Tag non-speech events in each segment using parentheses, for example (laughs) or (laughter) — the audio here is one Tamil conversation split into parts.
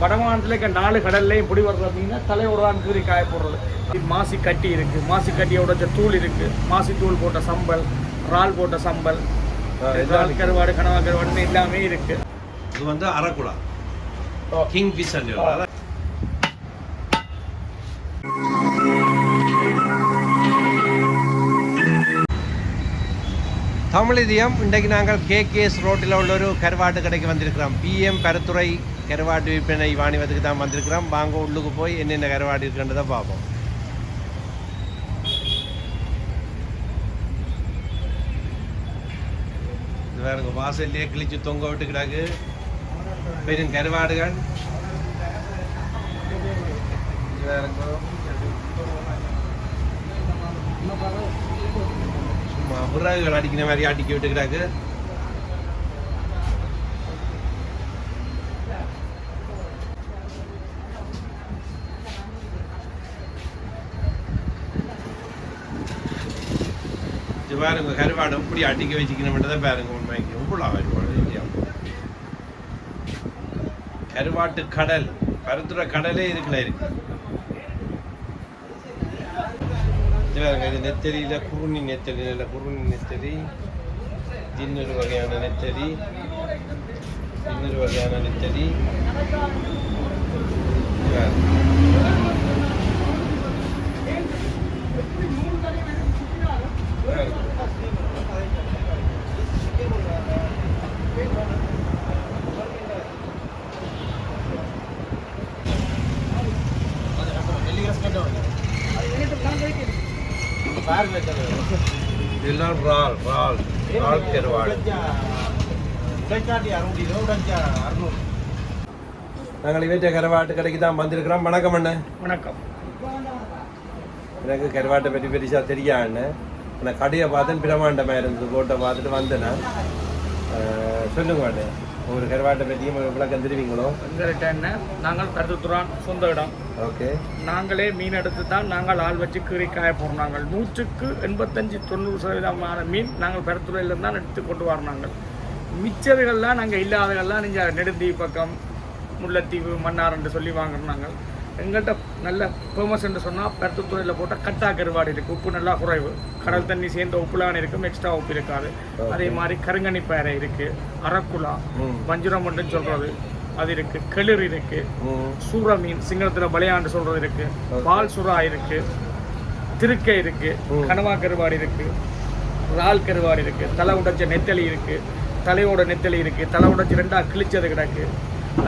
வடமாநிலத்தில் இருக்க நாலு கடல்லையும் பிடி வர்றது பார்த்தீங்கன்னா தலையோடான் கீறி காய போடுறது மாசி கட்டி இருக்குது மாசி கட்டியை உடைச்ச தூள் இருக்குது மாசி தூள் போட்ட சம்பல் இறால் போட்ட சம்பல் இறால் கருவாடு கனவா கருவாடுன்னு எல்லாமே இருக்குது இது வந்து அரக்குடா கிங் ஃபிஷ் அண்ட் தமிழிதியம் இன்றைக்கு நாங்கள் கேகேஎஸ் ரோட்டில் உள்ள ஒரு கருவாட்டு கடைக்கு வந்திருக்கிறோம். பிஎம் கருத்துறை கருவாட்டு விற்பனை வாணிபத்துக்கு தான் வந்திருக்கிறோம். வாங்க உள்ளுக்கு போய் என்னென்ன கருவாடு இருக்குன்றதை பார்ப்போம். இது வேறுங்க வாசல்லையே கிழிச்சு தொங்க விட்டு கிடாக்கு பெரும் கருவாடுகள். இது சும்மா விறகுகள் அடிக்கிற மாதிரி அடிக்க விட்டு கிடாக்கு பாருங்க கருவாடு எப்படி அடிக்க வச்சுக்கணும்ன்றதை பாருங்க உண்மைக்கு. உப்புலா கருவாடு இல்லையா? கருவாட்டு கடல் பருத்துற கடலே இருக்குல்ல இருக்கு. பாருங்க இது நெத்தலியில குருணி நெத்தரி இல்லை குருணி நெத்தரி இன்னொரு வகையான நெத்தரி இன்னொரு வகையான நெத்தரி இது பாருங்க. இதெல்லாம் ரால் ரால் ரால் கருவாடு நாங்கள் இவற்றை கருவாட்டு கடைக்கு தான் வந்திருக்கிறோம். வணக்கம் அண்ணே. வணக்கம். எனக்கு கருவாட்டை பற்றி பெருசாக தெரியாது நான் கடையை பார்த்தேன் பிரமாண்டமாக இருந்தது போட்டை பார்த்துட்டு வந்தேன் நான். அஹ், சொல்லுங்க அண்ணே. ஒரு கருவாட்டை பற்றியும் விளக்கம் தெரிவிங்களோ? எங்கள்கிட்ட என்ன? நாங்கள் கருத்துத்துறான் சொந்த இடம். ஓகே. நாங்களே மீன் எடுத்து தான் நாங்கள் ஆள் வச்சு கீறி காய போடுறோம் நாங்கள். நூற்றுக்கு எண்பத்தஞ்சு தொண்ணூறு சதவீதமான மீன் நாங்கள் பெருத்துறையிலேருந்து தான் எடுத்து கொண்டு வரோம் நாங்கள். மிச்சதுகள்லாம் நாங்கள் இல்லாததெல்லாம் நீங்கள் நெடுந்தீவு பக்கம் முல்லைத்தீவு மன்னார்ன்னு சொல்லி வாங்குறோம் நாங்கள். எங்கள்கிட்ட நல்ல ஃபேமஸ் என்று சொன்னால் பெருத்துத்துறையில் போட்ட கட்டா கருவாடு இருக்குது உப்பு நல்லா குறைவு. கடல் தண்ணி சேர்ந்த உப்புலான் இருக்கும் எக்ஸ்ட்ரா உப்பு இருக்காது. அதே மாதிரி கருங்கனி பேரை இருக்குது அரக்குலா வஞ்சிரம் மட்டும் சொல்கிறது அது இருக்குது கிளிர் இருக்குது ம். சூற மீன் சிங்களத்தில் பலையாண்டு சொல்றது இருக்கு. பால் சுறா இருக்கு. திருக்கை இருக்கு. கனவா கருவாடு இருக்கு. இறால் கருவாடு இருக்கு. தலை உடைச்ச நெத்தலி இருக்கு. தலையோட நெத்தலி இருக்கு. தலை உடைச்சு ரெண்டா கிழிச்சது கிடக்கு.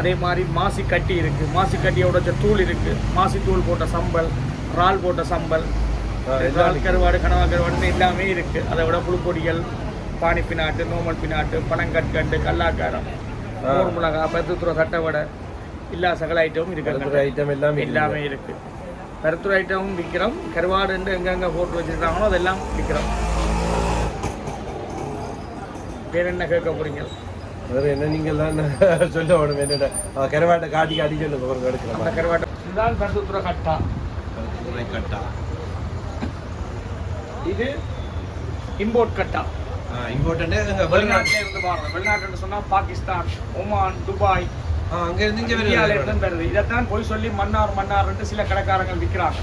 அதே மாதிரி மாசி கட்டி இருக்கு. மாசி கட்டியை உடைச்ச தூள் இருக்கு. மாசி தூள் போட்ட சம்பல் இறால் போட்ட சம்பல் இறால் கருவாடு கனவா கருவாடுன்னு எல்லாமே இருக்கு. அதை விட புழுப்பொடிகள் பானி பினாட்டு நோமல் பினாட்டு பனங்கற்கண்டு கல்லாக்காரம். மோர் மிளகா பத்துத்துறை கட்டை வடை எல்லா சகல ஐட்டமும் கருத்துற இருக்கு ஐட்டம் எல்லாமே எல்லாமே இருக்கு. கருத்துரு ஐட்டமும் விற்கிறோம் கருவாடுன்னு எங்கெங்க போட்டு வச்சிருக்காங்களோ அதெல்லாம் விற்கிறோம் வேற என்ன கேட்க போறீங்க? வேற என்ன நீங்கள் தான் (laughs) சொல்ல வேணும் என்னடா கருவாட்டை காட்டி காட்டி சொல்லுங்க ஒரு எடுக்கலாம் கருவாட்டை. இதுதான் கட்டா. கட்டா. இது இம்போர்ட் கட்டா. வெளிநாட்டு வெளிநாட்டில இருந்து பாருங்க. வெளிநாட்டுன்னு சொன்னா பாகிஸ்தான் ஒமான் துபாய். அங்கே இருந்து இங்கே வருது இதைத்தான் போய் சொல்லி மன்னார் மன்னார்ன்ட்டு சில கடைக்காரங்க விற்கிறாங்க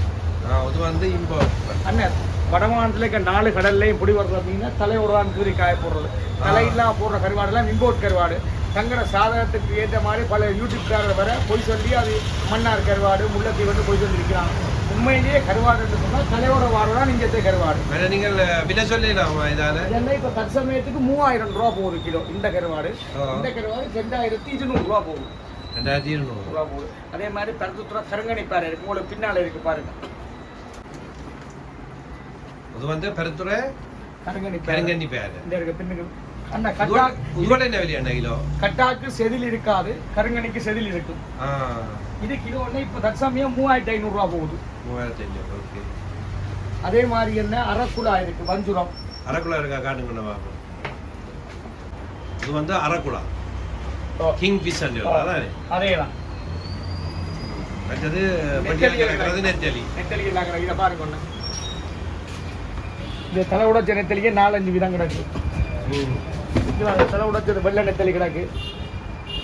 அது வந்து இம்போர்ட் அண்ணன் வடமாநிலத்தில் இருக்க நாலு கடல்லையும் பிடி வர்றது பார்த்தீங்கன்னா தலையோடான் கீறி காய போடுறது. தலையெல்லாம் போடுற கருவாடுலாம் இம்போர்ட் கருவாடு. தங்கட சாதகத்துக்கு ஏற்ற மாதிரி பல யூடியூப்காரர் வர பொய் சொல்லி அது மன்னார் கருவாடு முல்லைத்தீவுன்னு பொய் சொல்லி விற்கிறாங்க உண்மையிலேயே கருவாடுன்னு சொன்னால் தலையோட வாரோட நீங்கள் கருவாடு. நீங்கள் விலை சொல்லலாமா இதால? இதெல்லாம் இப்போ தற்சமயத்துக்கு மூவாயிரம் ரூபா போகுது கிலோ இந்த கருவாடு. இந்த கருவாடு ரெண்டாயிரத்தி இருநூறு ரூபா போகுது. ரெண்டாயிரத்தி இருநூறு. ரூபா போகுது. அதே மாதிரி பருத்துத்துறை கருங்கணி பாரு இருக்கு. உங்களுக்கு பின்னால் இருக்கு பாருங்க. அது வந்து பெருத்துறை கருங்கணி பாரு. கருங்கண்ணி பேர். இந்த இருக்கு பின்னுக்கு. அண்ணா கட்டா உங்களோட என்ன விலை அண்ணா கிலோ? கட்டாக்கு செதில் இருக்காது கருங்கணிக்கு செதில் இருக்கும். இது கிலோ ஒன்று இப்போ தற்சமயம் மூவாயிரத்தி ஐநூறுரூவா போகுது. மூவாயிரத்தி ஐநூறு ஓகே. அதே மாதிரி என்ன? அரக்குலா இருக்கு வஞ்சுரம். அரைக்குழா இருக்கா? காட்டுங்க பார்ப்போம். இது வந்து அரைக்குழா கிங் ஃபிஷ் அதான்? அதே தான் அடுத்தது நெத்தலி நெத்தலி இதை பாருங்க ஒன்று இந்த தலை உடைச்ச நெத்தலிக்கு நாலஞ்சு விதம் கிடக்கு. தலை உடைச்சது வெள்ளை நெத்தலி கிடக்கு.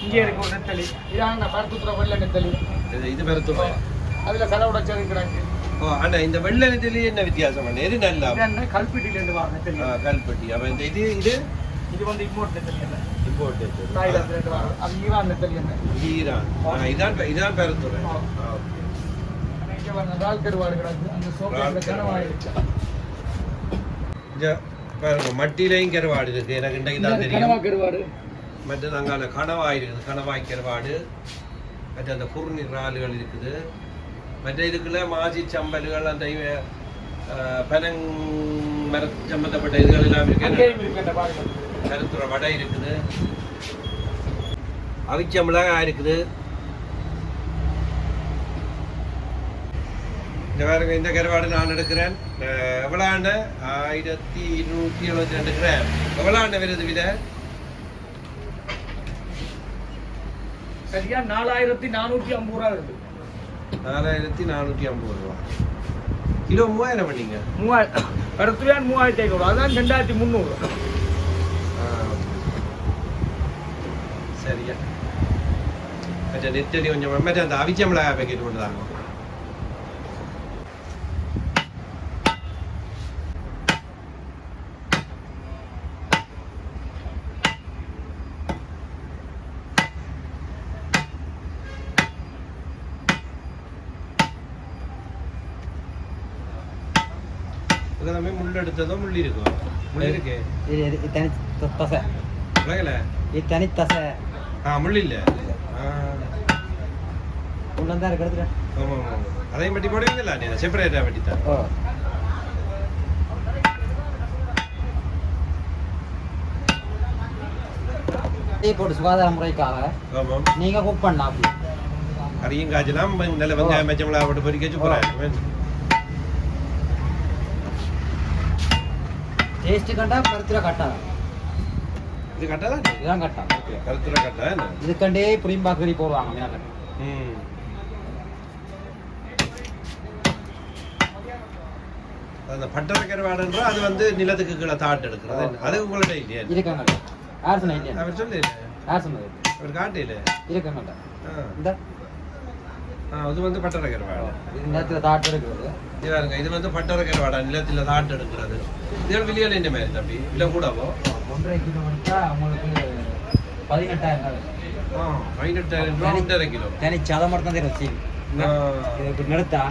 இங்கே இருக்கு ஒரு நெத்தலி. இதான் அந்த பருத்துப்புற வெள்ளை நெத்தலி. இது பெருத்துறை அதுல கதை உடைச்சது கிடக்கு. அண்ணா இந்த வெள்ளை நெத்திலி என்ன வித்தியாசம் எது நல்லா? கல்பிட்டில இருந்து வர நெத்தலி. கல்பட்டி. அப்ப இந்த இது இது? இது வந்து இம்போர்ட் நெத்தலி இம்போர்ட் அது ஈரான் நெத்தலி என்ன? ஈரான். இதான் இதான் கிடக்கு. அந்த சோப்பு பாருங்க மட்டிலையும் கருவாடு இருக்கு. எனக்கு இன்றைக்கு தான் தெரியும். கருவாடு மற்ற அங்கால கணவாய் இருக்குது கணவாய் கருவாடு மற்ற அந்த குறுநீர் இறால்கள் இருக்குது. மற்ற இதுக்குள்ள மாசி சம்பல்கள் அந்த பனங் மர சம்பந்தப்பட்ட இதுகள் எல்லாம் இருக்கு. கருத்துற வடை இருக்குது. அவிச்ச மிளகாய் இருக்குது. இந்த பாருங்க இந்த கருவாடு நான் எடுக்கிறேன். அஹ், எவ்வளோ ஆண்டு ஆயிரத்தி இருநூற்றி எழுபத்தி ரெண்டு கிராம். எவ்வளோ ஆண்டு வருது வித? சரியா? நாலாயிரத்தி நானூத்தி ஐம்பது ரூபா இருக்கு நாலாயிரத்தி நானூற்றி ஐம்பது ரூபா. கிலோ மூவாயிரம் பண்ணீங்க மூவாயிரம். பருத்துவையான் மூவாயிரத்தி ஐநூறு அதான் ரெண்டாயிரத்தி முந்நூறு. சரியா. மற்ற நெத்தடி கொஞ்சம் மற்ற அந்த அவிச்ச மிளகாய் பேக்கெட் கொண்டு தாங்க இதெல்லாமே முள் எடுத்ததோ முள் இருக்கும் முள் இருக்கே இது தனி தசை. உலகல? இது தனி தசை. ஆ முள் இல்ல. உள்ள தான் இருக்கு எடுத்துக்க ஆமா ஆமா அதையும் பட்டி போடுவீங்களா? நீ செப்பரேட்டா பட்டி தான் ஓ. போட்டு சுகாதார முறைக்காக நீங்க குக் பண்ணலாம். கறியும் காய்ச்சலாம் நல்ல வெங்காயம் பச்சை மிளகா போட்டு பொரிக்க சூப்பராக டேஸ்ட் கண்டா பருத்துல கட்டா. இது கட்டலாம் இதுதான் கட்டா. கருத்துல கட்டா என்ன? இதுக்கண்டே புளிம்பாக்கறி போடுவாங்க மீனாக்கட்டை ம். அந்த பட்டரை கருவாடுன்றா அது வந்து நிலத்துக்கு கீழே தாட்டு எடுக்கிறது? அது உங்கள்ட்ட இல்லையா இருக்காங்கட்ட யார் சொன்னா இல்லையா அவர் சொல்லு. யார் சொன்னது? அவர் காட்டையில இருக்காங்கட்ட ஆ. இந்த அது வந்து பட்டரை கருவாடு இது நேரத்தில் தாட்டு எடுக்கிறது. இது பாருங்க இது வந்து பட்டரை கருவாடா நிலத்தில் தாட்டு எடுக்கிறது. இது வெளியில் என்ன மாதிரி தம்பி? இல்லை கூடவோ? ஒன்றரை கிலோ எடுத்தா உங்களுக்கு பதினெட்டாயிரம் ஆ பதினெட்டாயிரம் ரூபா ஒன்றரை கிலோ. தனி சதம் மட்டும் தான் தரும் இது இப்படி நிறுத்தா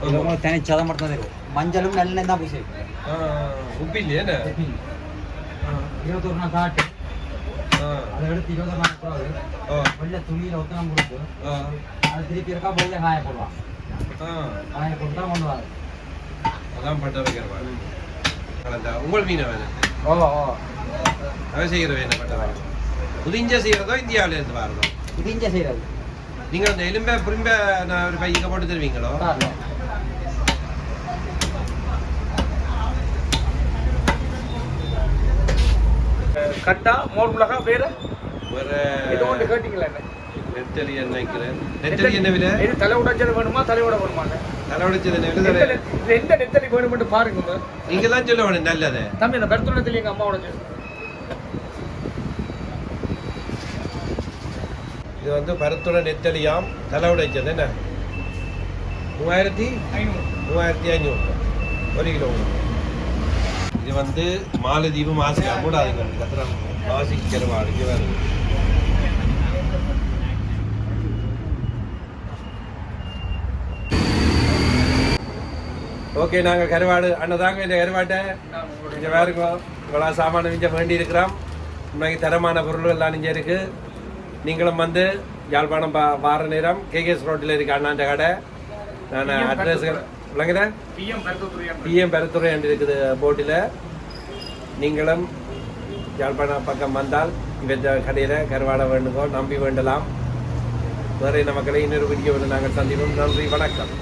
இது உங்களுக்கு தனி சதம் மட்டும் தான் தரும் மஞ்சளும் நல்லெண்ணெய் தான் பூசி. உப்பு இல்லையா இருபத்தொரு நாள் காட்டு ஆ, அதை எடுத்து இருபத்தொரு நாள் வெள்ளை துணியில் ஒத்தனம் கொடுத்து அது திருப்பி இருக்கா வெள்ளை காய போடுவான் ஆ. காய போட்டு தான் கொண்டு அதான் கருவாடு கலந்தா. உங்கள் மீனை வேணும் ஓ ஓ. அவன் செய்கிற வேணும் பட்டரை புதிஞ்ச செய்கிறதோ இந்தியாவில இருந்து வரதோ? இது இங்கே செய்கிறது. நீங்கள் அந்த எலும்பை புரிம்ப நான் ஒரு பையங்க போட்டு தருவீங்களோ? கட்டா மோர் மிளகா வேற? ஒரு இது ஒன்று கேட்டீங்களா என்ன? நெத்தலி எண்ணெய்க்கிறேன் நெத்தலி என்ன விலை இது தலை உடைச்சது வேணுமா? தலையோட வேணுமாங்க தலைவடிச்சது என்ன விலை இது எந்த நெத்தலி வேணும்னு பாருங்க நீங்க தான் சொல்ல வேணும் நல்லது. தம்பி இந்த பெருத்துணை நெத்தலி எங்க அம்மா உடைச்சது இது வந்து பருத்துறை நெத்தலியாம் தலைவடைச்சது என்ன? மூவாயிரத்தி ஐநூறு. மூவாயிரத்தி ஐநூறு. ஒரு கிலோ. இது வந்து மாலதீவு மாசிக்கா மூடாதீங்க. கத்திரம் மாசிக்கு கருவாடு இங்கே வருது. ஓகே நாங்கள் கருவாடு அண்ணதாங்க இந்த கருவாட்டை. இங்கே வேறுங்க இவ்வளோ சாமான் இங்கே வேண்டி இருக்கிறோம். இன்னைக்கு தரமான பொருள் எல்லாம் இங்கே இருக்கு. நீங்களும் வந்து யாழ்ப்பாணம் பா வார நேரம் கேகேஎஸ் ரோட்டில் இருக்கு அண்ணாண்ட கடை. நான் அட்ரஸ் விளங்குறேன் பிஎம் பெருத்துறை என்று இருக்குது போட்டில் நீங்களும் யாழ்ப்பாணம் பக்கம் வந்தால் இந்த கடையில் கருவாடை வேண்டுங்கோ நம்பி வேண்டலாம். வேறு நமக்களை இன்னொரு வீடியோவில் நாங்கள் சந்திப்போம். நன்றி வணக்கம்.